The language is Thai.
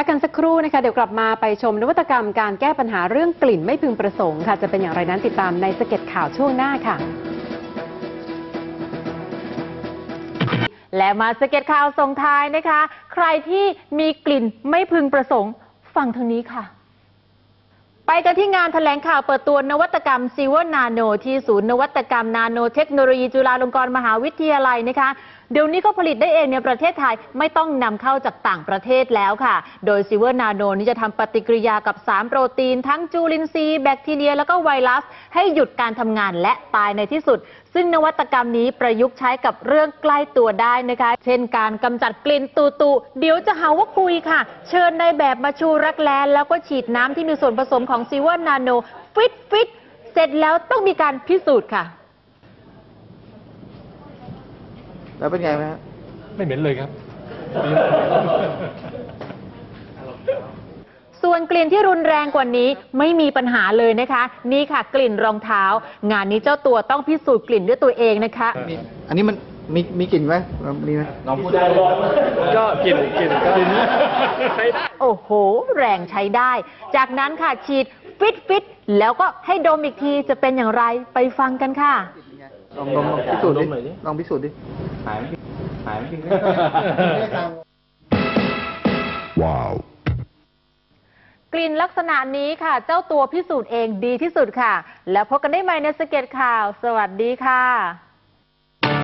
พักกันสักครู่นะคะ เดี๋ยวกลับมาไปชมนวัตกรรมการแก้ปัญหาเรื่องกลิ่นไม่พึงประสงค์ค่ะ จะเป็นอย่างไรนั้นติดตามในสเก็ตข่าวช่วงหน้าค่ะ และมาสเก็ตข่าวส่งท้ายนะคะ ใครที่มีกลิ่นไม่พึงประสงค์ ฟังทางนี้ค่ะ ไปกันที่งานแถลงข่าวเปิดตัวนวัตกรรมซีเวอร์นาโนที่ศูนย์นวัตกรรมนาโนเทคโนโลยีจุฬาลงกรณ์มหาวิทยาลัยนะคะ เดี๋ยวนี้ก็ผลิตได้เองในประเทศไทยไม่ต้องนำเข้าจากต่างประเทศแล้วค่ะ โดยซีเวอร์นาโนนี้จะทำปฏิกิริยากับ3โปรตีน ทั้งจุลินทรีย์แบคทีเรีย แล้วก็ไวรัส ให้หยุดการทำงานและตายในที่สุด ซึ่งนวัตกรรมนี้ประยุกต์ใช้กับเรื่องใกล้ตัวได้นะคะ เช่น การกำจัดกลิ่นตูตูเดี๋ยวจะหาว่าคุยค่ะ เชิญในแบบมาชูรักแร้แล้วก็ฉีดน้ำที่มีส่วนผสมของซีเวอร์นาโนฟิตฟิตเสร็จแล้วต้องมีการพิสูจน์ค่ะ แล้วเป็นไงไหมฮะไม่เหม็นเลยครับ ส่วนกลิ่นที่รุนแรงกว่านี้ไม่มีปัญหาเลยนะคะ นี่ค่ะกลิ่นรองเท้า งานนี้เจ้าตัวต้องพิสูจน์กลิ่นด้วยตัวเองนะคะมีอันนี้มัน มีมีกลิ่นไหมมีไหมน้องพูดได้ก็กินกินก็ใช้ได้ โอ้โห แรงใช้ได้ จากนั้นค่ะฉีดฟิตฟิตแล้วก็ให้ดมอีกทีจะเป็นอย่างไรไปฟังกันค่ะ ลองลองลองพิสูจน์ดิลองหน่อยดิ ลองพิสูจน์ดิ หายหาย Wow. กลิ่นลักษณะนี้ค่ะ เจ้าตัวพิสูจน์เองดีที่สุดค่ะ แล้วพบกันได้ใหม่ในสเก็ตข่าว สวัสดีค่ะ